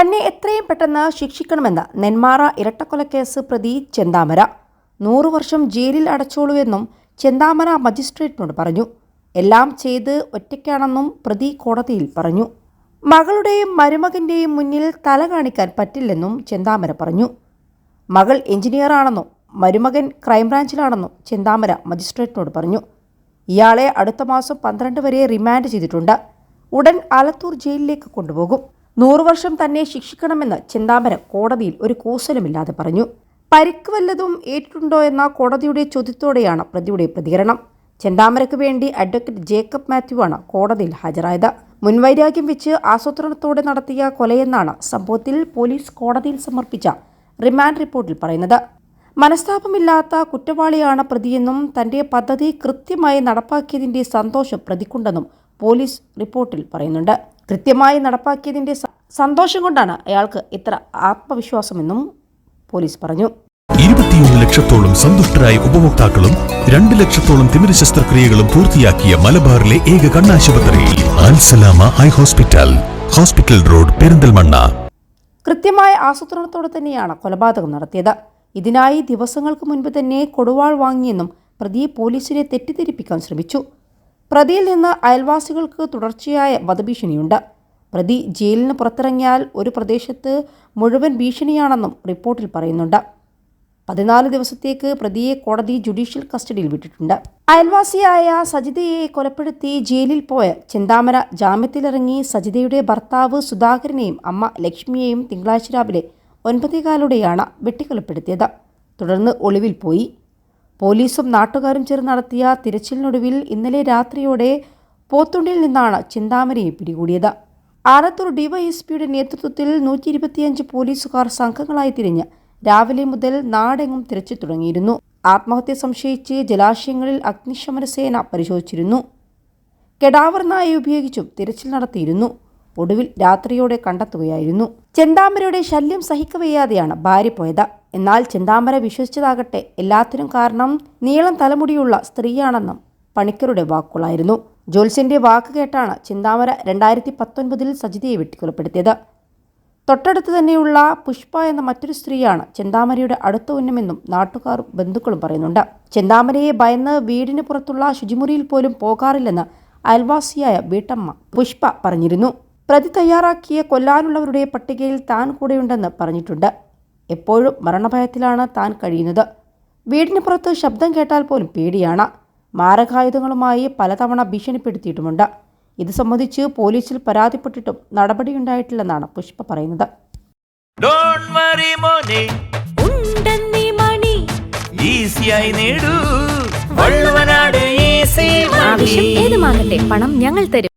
തന്നെ എത്രയും പെട്ടെന്ന് ശിക്ഷിക്കണമെന്ന് നെന്മാറ ഇരട്ടക്കൊലക്കേസ് പ്രതി ചെന്താമര. നൂറു വർഷം ജയിലിൽ അടച്ചോളൂവെന്നും ചെന്താമര മജിസ്ട്രേറ്റിനോട് പറഞ്ഞു. എല്ലാം ചെയ്ത് ഒറ്റയ്ക്കാണെന്നും പ്രതി കോടതിയിൽ പറഞ്ഞു. മകളുടെയും മരുമകന്റെയും മുന്നിൽ തല കാണിക്കാൻ പറ്റില്ലെന്നും ചെന്താമര പറഞ്ഞു. മകൾ എഞ്ചിനീയറാണെന്നും മരുമകൻ ക്രൈംബ്രാഞ്ചിലാണെന്നും ചെന്താമര മജിസ്ട്രേറ്റിനോട് പറഞ്ഞു. ഇയാളെ അടുത്ത മാസം പന്ത്രണ്ട് വരെ റിമാൻഡ് ചെയ്തിട്ടുണ്ട്. ഉടൻ ആലത്തൂർ ജയിലിലേക്ക് കൊണ്ടുപോകും. നൂറു വർഷം തന്നെ ശിക്ഷിക്കണമെന്ന് ചിന്താമരം കോടതിയിൽ ഒരു കൂസലുമില്ലാതെ പറഞ്ഞു. പരിക്ക് വല്ലതും ഏറ്റിട്ടുണ്ടോ എന്ന കോടതിയുടെ ചോദ്യത്തോടെയാണ് പ്രതിയുടെ പ്രതികരണം. ചെന്താമരയ്ക്ക് വേണ്ടി അഡ്വക്കേറ്റ് ജേക്കബ് ആണ് കോടതിയിൽ ഹാജരായത്. മുൻവൈരാഗ്യം വെച്ച് ആസൂത്രണത്തോടെ നടത്തിയ കൊലയെന്നാണ് സംഭവത്തിൽ പോലീസ് കോടതിയിൽ സമർപ്പിച്ച റിമാൻഡ് റിപ്പോർട്ടിൽ പറയുന്നത്. മനസ്താപമില്ലാത്ത കുറ്റവാളിയാണ് പ്രതിയെന്നും തന്റെ പദ്ധതി കൃത്യമായി നടപ്പാക്കിയതിന്റെ സന്തോഷം പ്രതിക്കുണ്ടെന്നും പോലീസ് റിപ്പോർട്ടിൽ പറയുന്നുണ്ട്. കൃത്യമായി നടപ്പാക്കിയതിന്റെ സന്തോഷം കൊണ്ടാണ് അയാൾക്ക് ഇത്ര ആത്മവിശ്വാസമെന്നും പോലീസ് പറഞ്ഞു. ഇരുപത്തിയൊന്ന് ലക്ഷത്തോളം സന്തുഷ്ടരായ ഉപഭോക്താക്കളും രണ്ട് ലക്ഷത്തോളം തിമിര ശസ്ത്രക്രിയകളും പൂർത്തിയാക്കിയ മലബാറിലെ ഏക കണ്ണാശുപത്രിയിൽ Al Salama eye hospital hospital road Perinthalmanna. കൃത്യമായ ആസൂത്രണത്തോടെ തന്നെയാണ് കൊലപാതകം നടത്തിയത്. ഇതിനായി ദിവസങ്ങൾക്ക് മുൻപ് തന്നെ കൊടുവാൾ വാങ്ങിയെന്നും പ്രതിയെ പോലീസിനെ തെറ്റിദ്ധരിപ്പിക്കാൻ ശ്രമിച്ചു. പ്രതിയിൽ നിന്ന് അയൽവാസികൾക്ക് തുടർച്ചയായ വധഭീഷണിയുണ്ട്. പ്രതി ജയിലിന് പുറത്തിറങ്ങിയാൽ ഒരു പ്രദേശത്ത് മുഴുവൻ ഭീഷണിയാണെന്നും റിപ്പോർട്ടിൽ പറയുന്നുണ്ട്. പതിനാല് ദിവസത്തേക്ക് പ്രതിയെ കോടതി ജുഡീഷ്യൽ കസ്റ്റഡിയിൽ വിട്ടിട്ടുണ്ട്. അയൽവാസിയായ സജിതയെ കൊലപ്പെടുത്തി ജയിലിൽ പോയ ചെന്താമര ജാമ്യത്തിലിറങ്ങി സജിതയുടെ ഭർത്താവ് സുധാകരനെയും അമ്മ ലക്ഷ്മിയെയും തിങ്കളാഴ്ച രാവിലെ ഒൻപതേകാലോടെയാണ് വെട്ടിക്കൊലപ്പെടുത്തിയത്. തുടർന്ന് ഒളിവിൽ പോയി. പോലീസും നാട്ടുകാരും ചേർന്ന് നടത്തിയ തിരച്ചിലിനൊടുവിൽ ഇന്നലെ രാത്രിയോടെ പോത്തുണ്ടിൽ നിന്നാണ് ചിന്താമരയെ പിടികൂടിയത്. ആലത്തൂർ ഡിവൈഎസ്പിയുടെ നേതൃത്വത്തിൽ നൂറ്റി ഇരുപത്തിയഞ്ച് പോലീസുകാർ സംഘങ്ങളായി തിരിഞ്ഞ് രാവിലെ മുതൽ നാടെങ്ങും തിരച്ചു തുടങ്ങിയിരുന്നു. ആത്മഹത്യ സംശയിച്ച് ജലാശയങ്ങളിൽ അഗ്നിശമന സേന പരിശോധിച്ചിരുന്നു. കെടാവർ നായ ഉപയോഗിച്ചും തിരച്ചിൽ നടത്തിയിരുന്നു. ഒടുവിൽ രാത്രിയോടെ കണ്ടെത്തുകയായിരുന്നു. ചെന്താമരയുടെ ശല്യം സഹിക്കവയ്യാതെയാണ് ഭാര്യ പോയത്. എന്നാൽ ചെന്താമര വിശ്വസിച്ചതാകട്ടെ എല്ലാത്തിനും കാരണം നീളം തലമുടിയുള്ള സ്ത്രീയാണെന്നും പണിക്കരുടെ വാക്കുകളായിരുന്നു. ജോത്സ്യന്റെ വാക്ക് കേട്ടാണ് ചിന്താമര രണ്ടായിരത്തി പത്തൊൻപതിൽ സജിതയെ വെട്ടിക്കൊലപ്പെടുത്തിയത്. തൊട്ടടുത്ത് തന്നെയുള്ള പുഷ്പ എന്ന മറ്റൊരു സ്ത്രീയാണ് ചെന്താമരയുടെ അടുത്ത ഉന്നമെന്നും നാട്ടുകാരും ബന്ധുക്കളും പറയുന്നുണ്ട്. ചെന്താമരയെ ഭയന്ന് വീടിന് പുറത്തുള്ള ശുചിമുറിയിൽ പോലും പോകാറില്ലെന്ന് അയൽവാസിയായ വീട്ടമ്മ പുഷ്പ പറഞ്ഞിരുന്നു. പ്രതി തയ്യാറാക്കിയ കൊല്ലാനുള്ളവരുടെ പട്ടികയിൽ താൻ കൂടെയുണ്ടെന്ന് പറഞ്ഞിട്ടുണ്ട്. എപ്പോഴും മരണഭയത്തിലാണ് താൻ കഴിയുന്നത്. വീടിന് പുറത്ത് ശബ്ദം കേട്ടാൽ പോലും പേടിയാണ്. മാരകായുധങ്ങളുമായി പലതവണ ഭീഷണിപ്പെടുത്തിയിട്ടുമുണ്ട്. ഇത് സംബന്ധിച്ച് പോലീസിൽ പരാതിപ്പെട്ടിട്ടും നടപടിയുണ്ടായിട്ടില്ലെന്നാണ് പുഷ്പ പറയുന്നത്. ഡോണ്ട് വറി മോനെ. ഉണ്ടെന്നീ മണി. ഈസിയായി നേടൂ. വള്ളുവനാട് ഈസി ആവശ്യം ഏതുമാകട്ടെ പണം ഞങ്ങൾ തരും.